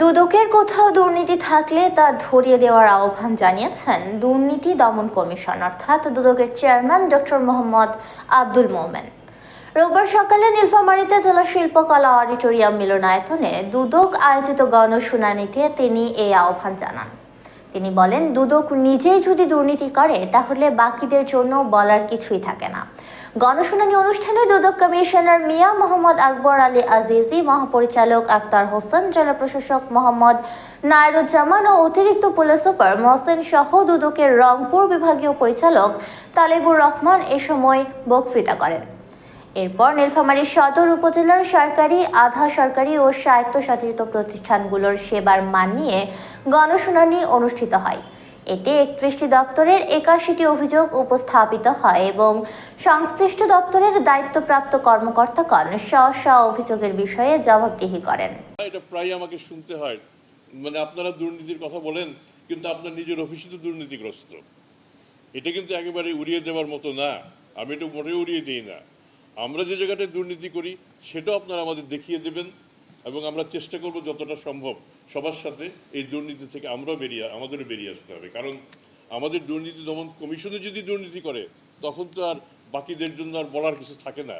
দুদকের কোথাও দুর্নীতি থাকলে তা ধরিয়ে দেওয়ার আহ্বান জানিয়েছেন দুর্নীতি দমন কমিশন, অর্থাৎ দুদকের চেয়ারম্যান ডক্টর মোহাম্মদ আব্দুল মোমেন। রোববার সকালে নীলফামারীতে জেলা শিল্পকলা অডিটোরিয়াম মিলনায়তনে দুদক আয়োজিত গণশুনানিতে তিনি এই আহ্বান জানান। তিনি বলেন, দুদক নিজেই যদি দুর্নীতি করে, তাহলে বাকিদের জন্য বলার কিছুই থাকে না। গণশুনানি অনুষ্ঠানে দুদক কমিশনার মিয়া মোহাম্মদ আকবর আলী আজিজি, মহাপরিচালক আক্তার হোসেন, জেলা প্রশাসক মোহাম্মদ নায়রুজ্জামান ও অতিরিক্ত পুলিশ সুপার মহসেন সহ দুদকের রংপুর বিভাগীয় পরিচালক তালেবুর রহমান এ সময় বক্তৃতা করেন। এরপর নীলফামারী সদর উপজেলার সরকারি, আধা সরকারি ও স্বায়ত্তশাসিত প্রতিষ্ঠানগুলোর সেবার মান নিয়ে গণশুনানি অনুষ্ঠিত হয়। এতে একত্রিশটি দপ্তরের একাশিটি অভিযোগ উপস্থাপিত হয় এবং সংশ্লিষ্ট দপ্তরের দায়িত্বপ্রাপ্ত কর্মকর্তাগণ স্ব স্ব অভিযোগের বিষয়ে জবাবদিহি করেন। এটা প্রায় আমাকে শুনতে হয়। মানে আপনারা দুর্নীতির কথা বলেন, কিন্তু আপনার নিজের অফিসে তো দুর্নীতিগ্রস্ত। এটা কিন্তু একেবারে উড়িয়ে দেওয়ার মতো না। আমি এটা মোটেও উড়িয়ে দিই না। আমরা যে জায়গাটায় দুর্নীতি করি, সেটাও আপনারা আমাদের দেখিয়ে দেবেন। এবং আমরা চেষ্টা করব যতটা সম্ভব সবার সাথে এই দুর্নীতি থেকে আমরাও বেরিয়ে, আমাদেরও বেরিয়ে আসতে হবে। কারণ আমাদের দুর্নীতি দমন কমিশনে যদি দুর্নীতি করে, তখন তো আর বাকিদের জন্য আর বলার কিছু থাকে না